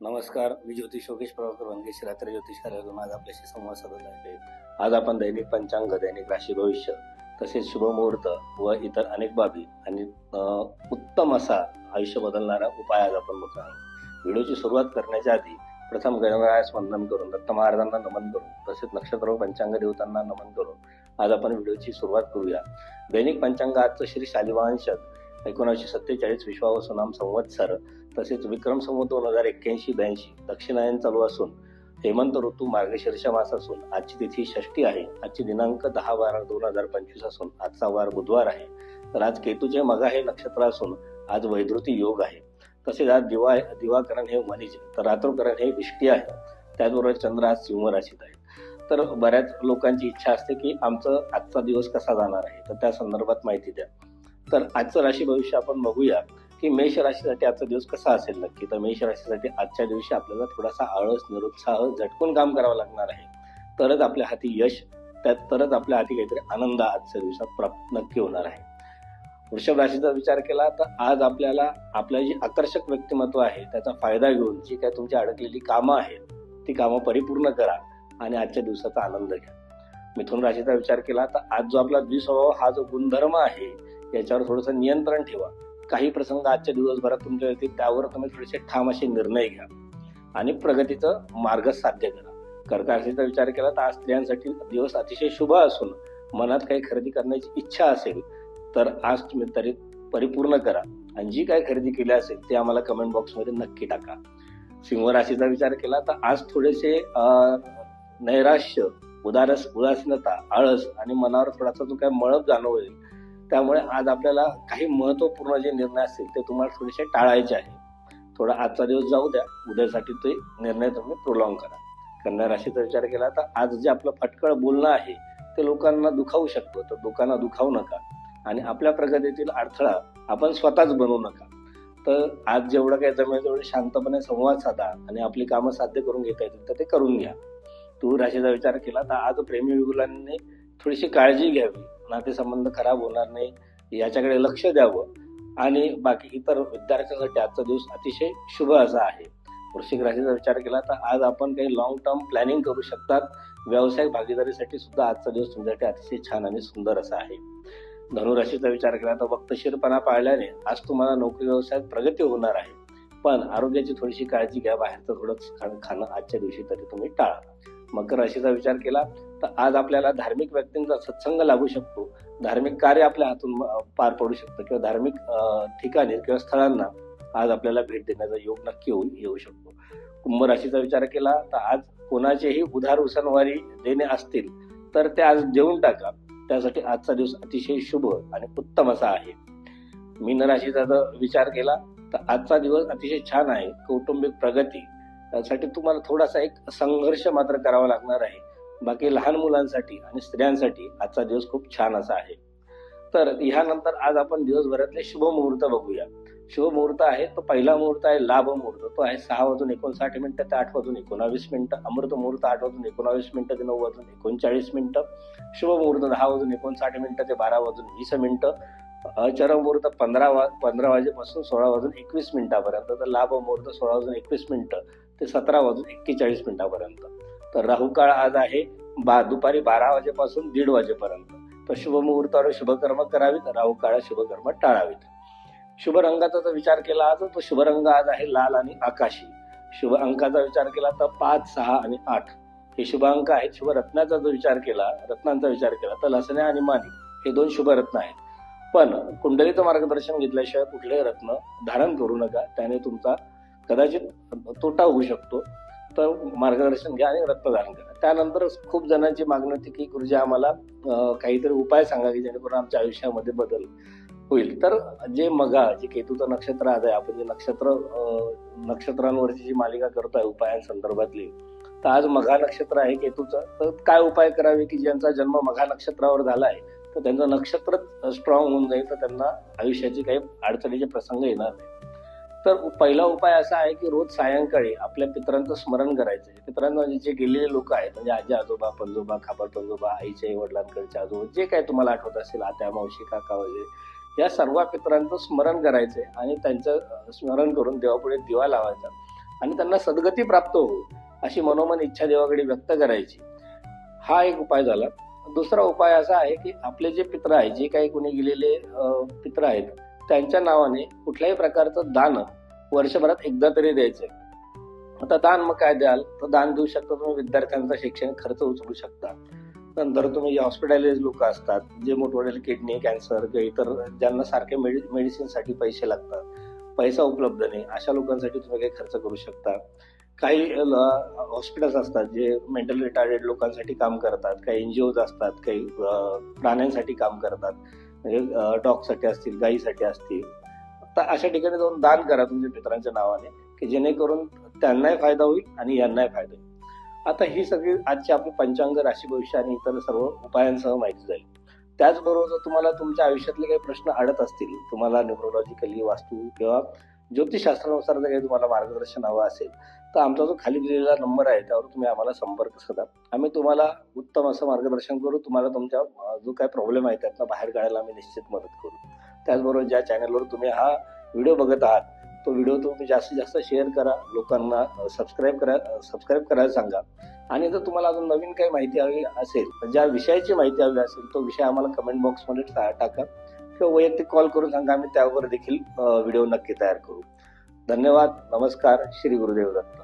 नमस्कार मी ज्योतिष योगेश प्रभाकर वनगेश रात्री ज्योतिष कार्यालयातून आज आपल्याशी संवाद साधत आहे. आज आपण दैनिक पंचांग दैनिक राशी भविष्य तसेच शुभमुहूर्त व इतर अनेक बाबी आणि उत्तम असा आयुष्य बदलणारा उपाय आज आपण बघणार आहोत. व्हिडिओची सुरुवात करण्याच्या आधी प्रथम गणरायास वंदन करून दत्त महाराजांना नमन करून तसेच नक्षत्र व पंचांग देवतांना नमन करून आज आपण व्हिडिओची सुरुवात करूया. दैनिक पंचांग आजचं श्री शालिवांशक एकोणीसशे सत्तेचाळीस विश्वावसुनाम संवत्सर तसेच विक्रम संवत दोन हजार एक्क्याऐंशी ब्याऐंशी दक्षिणायन चालू असून हेमंत ऋतू मार्गशीर्ष मास असून आजची तिथी षष्टी आहे. आजची दिनांक दहा बारा दोन हजार पंचवीस असून आजचा वार बुधवार आहे. तर आज केतूचे मगा हे नक्षत्र असून आज वैधृती योग आहे. तसेच आज दिवा दिवाकरण हे मनीज तर रात्रोकरण हे इष्टी आहे. त्याचबरोबर चंद्र आज सिंह राशीत आहे. तर बऱ्याच लोकांची इच्छा असते की आमचं आजचा दिवस कसा जाणार आहे? तर त्या संदर्भात माहिती द्या. तर आजचं राशी भविष्य आपण बघूया की मेष राशीसाठी आजचा दिवस कसा असेल नक्की. तर मेष राशीसाठी आजच्या दिवशी आपल्याला थोडासा आळस निरुत्साह झटकून काम करावं लागणार आहे. तरच आपल्या हाती यश त्यात तरच आपल्या हाती काहीतरी आनंद आजच्या दिवसात प्राप्त नक्की होणार आहे. वृषभ राशीचा विचार केला तर आज आपल्याला आपलं जे आकर्षक व्यक्तिमत्व आहे त्याचा फायदा घेऊन जी काय तुमची अडकलेली कामं आहेत ती कामं परिपूर्ण करा आणि आजच्या दिवसाचा आनंद घ्या. मिथुन राशीचा विचार केला तर आज जो आपला द्विस्वभाव हा जो गुणधर्म आहे याच्यावर थोडंसं नियंत्रण ठेवा. काही प्रसंग आजच्या दिवसभरात तुमच्या येतील त्यावर तुम्ही थोडेसे ठाम असे निर्णय घ्या. आणि प्रगतीचं मार्ग साध्य करा. कर्कराशीचा विचार केला तर आज स्त्रियांसाठी दिवस अतिशय शुभ असून मनात काही खरेदी करण्याची इच्छा असेल तर आज तुम्ही तरी परिपूर्ण करा. आणि जी काय खरेदी केली असेल ते आम्हाला कमेंट बॉक्समध्ये नक्की टाका. सिंह राशीचा विचार केला तर आज थोडेसे नैराश्य उदारस उदासीनता आळस आणि मनावर थोडासा जो काय मळप जाणवेल त्यामुळे आज आपल्याला काही महत्त्वपूर्ण जे निर्णय असतील ते तुम्हाला थोडेसे टाळायचे आहे. थोडा आजचा दिवस जाऊ द्या. उद्यासाठी ते निर्णय तुम्ही प्रोलॉंग करा. कन्या राशीचा विचार केला तर आज जे आपलं फटकळ बोलणं आहे ते लोकांना दुखावू शकतो. तर लोकांना दुखावू नका. आणि आपल्या प्रगतीतील अडथळा आपण स्वतःच बनवू नका. तर आज जेवढं काही जमेल तेवढे शांतपणे संवाद साधा आणि आपली कामं साध्य करून घेता येतील तर ते करून घ्या. तू राशीचा विचार केला तर आज प्रेमी विगुलांनी थोडीशी काळजी घ्यावी. नातेसंबंध खराब होणार नाही याच्याकडे लक्ष द्यावं. आणि बाकी इतर विद्यार्थ्यांसाठी आजचा दिवस अतिशय शुभ असा आहे. वृश्चिक राशीचा विचार केला तर आज आपण काही लॉंग टर्म प्लॅनिंग करू शकतात. व्यावसायिक भागीदारीसाठी सुद्धा आजचा दिवस तुमच्यासाठी अतिशय छान आणि सुंदर असा आहे. धनुराशीचा विचार केला तर वक्तशीरपणा पाळल्याने आज तुम्हाला नोकरी व्यवसायात प्रगती होणार आहे. पण आरोग्याची थोडीशी काळजी घ्या बाहेरचं थोडं खाणं खाणं आजच्या दिवशी तरी तुम्ही टाळा. मकर राशीचा विचार केला तर आज आपल्याला धार्मिक व्यक्तींचा सत्संग लाभू शकतो. धार्मिक कार्य आपल्या हातून पार पडू शकतं किंवा धार्मिक ठिकाणी किंवा स्थळांना आज आपल्याला भेट देण्याचा योग नक्की होऊन येऊ शकतो. कुंभ राशीचा विचार केला तर आज कोणाचेही उधार उसनवारी देणे असतील तर ते आज देऊन टाका. त्यासाठी आजचा दिवस अतिशय शुभ आणि उत्तम असा आहे. मीन राशीचा जर विचार केला तर आजचा दिवस अतिशय छान आहे. कौटुंबिक प्रगती. त्यासाठी तुम्हाला थोडासा एक संघर्ष मात्र करावा लागणार आहे. बाकी लहान मुलांसाठी आणि स्त्रियांसाठी आजचा दिवस खूप छान असा आहे. तर ह्यानंतर आज आपण दिवसभरातले शुभ मुहूर्त बघूया. शुभ मुहूर्त आहे तो पहिला मुहूर्त आहे लाभ मुहूर्त. तो आहे सहा वाजून एकोणसाठ मिनिटं ते आठ वाजून एकोणावीस मिनिटं. अमृत मुहूर्त आठ वाजून एकोणावीस मिनिटं ते नऊ वाजून एकोणचाळीस मिनिटं. शुभ मुहूर्त दहा वाजून एकोणसाठ मिनिटं ते बारा वाजून वीस मिनिटं. अचरम मुहूर्त पंधरा वा पंधरा वाजेपासून सोळा वाजून एकवीस मिनिटापर्यंत. तर लाभ मुहूर्त सोळा वाजून एकवीस मिनिटं ते सतरा वाजून एक्केचाळीस मिनिटापर्यंत. तर राहू काळ आज आहे बा दुपारी बारा वाजेपासून दीड वाजेपर्यंत. तर शुभ मुहूर्तावर शुभकर्म करावीत राहू काळ शुभकर्म टाळावीत. शुभ रंगाचा जर विचार केला आज तो शुभ रंग आज आहे लाल आणि आकाशी. शुभ अंकाचा विचार केला तर पाच सहा आणि आठ. हे शुभ अंक आहेत. शुभ रत्नाचा जो विचार केला रत्नांचा विचार केला तर लसणे आणि माने हे दोन शुभ रत्न आहेत. पण कुंडलीचं मार्गदर्शन घेतल्याशिवाय कुठलेही रत्न धारण करू नका. त्याने तुमचा कदाचित तोटा होऊ शकतो. रक्त मार्गदर्शन घ्या आणि रक्तदान करा. त्यानंतर खूप जणांची मागणी होती की गुरुजी आम्हाला काहीतरी उपाय सांगा की जेणेकरून आमच्या आयुष्यामध्ये बदल होईल. तर जे मगा जे केतूचं नक्षत्र आज आहे आपण जे नक्षत्र नक्षत्रांवरची जी मालिका करतोय उपायांसंदर्भातली तर आज मघा नक्षत्र आहे केतूचं. तर काय उपाय करावे की ज्यांचा जन्म मघा नक्षत्रावर झाला आहे तर त्यांचं नक्षत्र स्ट्रॉंग होऊन जाईल तर त्यांना आयुष्याचे काही अडचणीचे प्रसंग येणार नाही तर पहिला उपाय असा आहे की रोज सायंकाळी आपल्या पितरांचं स्मरण करायचं. आहे पितरांना जे गेलेले लोक आहेत म्हणजे आजी आजोबा पंजोबा खापर पंजोबा आईचे वडिलांकडचे आजोबा जे काही तुम्हाला आठवत असेल आत्या मावशी काका वगैरे या सर्व पितरांचं स्मरण करायचं आणि त्यांचं स्मरण करून देवापुढे दिवा लावायचा आणि त्यांना सद्गती प्राप्त होऊ अशी मनोमन इच्छा देवाकडे व्यक्त करायची. हा एक उपाय झाला. दुसरा उपाय असा आहे की आपले जे पित्र आहेत जे काही कोणी गेलेले पित्र आहेत त्यांच्या नावाने कुठल्याही प्रकारचं दान वर्षभरात एकदा तरी द्यायचंय आता दान मग काय द्याल? तर दान देऊ शकता तुम्ही विद्यार्थ्यांचा शैक्षणिक खर्च उचलू शकता. नंतर तुम्ही जे हॉस्पिटलाइज लोक असतात जे मोठमोठे किडनी कॅन्सर किंवा इतर ज्यांना सारखे मेडिसिनसाठी पैसे लागतात. पैसा उपलब्ध नाही अशा लोकांसाठी तुम्ही काही खर्च करू शकता. काही हॉस्पिटल्स असतात जे मेंटल रिटार्डेड लोकांसाठी काम करतात काही एनजीओज असतात काही प्राण्यांसाठी काम करतात. म्हणजे डॉगसाठी असतील गाईसाठी असतील. तर अशा ठिकाणी जाऊन दान करा तुमच्या मित्रांच्या नावाने की जेणेकरून त्यांनाही फायदा होईल आणि यांनाही फायदा होईल. आता ही सगळी आजची आपली पंचांग राशी भविष्य आणि इतर सर्व उपायांसह माहिती झाली. त्याचबरोबर जर तुम्हाला तुमच्या आयुष्यातले काही प्रश्न अडत असतील तुम्हाला न्यूरोलॉजिकली वास्तू किंवा ज्योतिषशास्त्रानुसार जर काही तुम्हाला मार्गदर्शन हवं असेल तर आमचा जो खाली दिलेला नंबर आहे त्यावर तुम्ही आम्हाला संपर्क साधा. आम्ही तुम्हाला उत्तम असं मार्गदर्शन करू तुम्हाला तुमच्या जो काय प्रॉब्लेम आहे त्यातनं बाहेर काढायला आम्ही निश्चित मदत करू. त्याचबरोबर ज्या चॅनलवर तुम्ही हा व्हिडिओ बघत आहात तो व्हिडिओ तुम्ही जास्तीत जास्त शेअर करा लोकांना सबस्क्राईब करा सबस्क्राईब करायला सांगा. आणि जर तुम्हाला अजून नवीन काही माहिती हवी असेल ज्या विषयाची माहिती हवी असेल तो विषय आम्हाला कमेंट बॉक्समध्ये टाका. किंवा वैयक्तिक कॉल करून सांगा आम्ही त्यावर देखील व्हिडिओ नक्की तयार करू. धन्यवाद नमस्कार श्री गुरुदेव दत्त.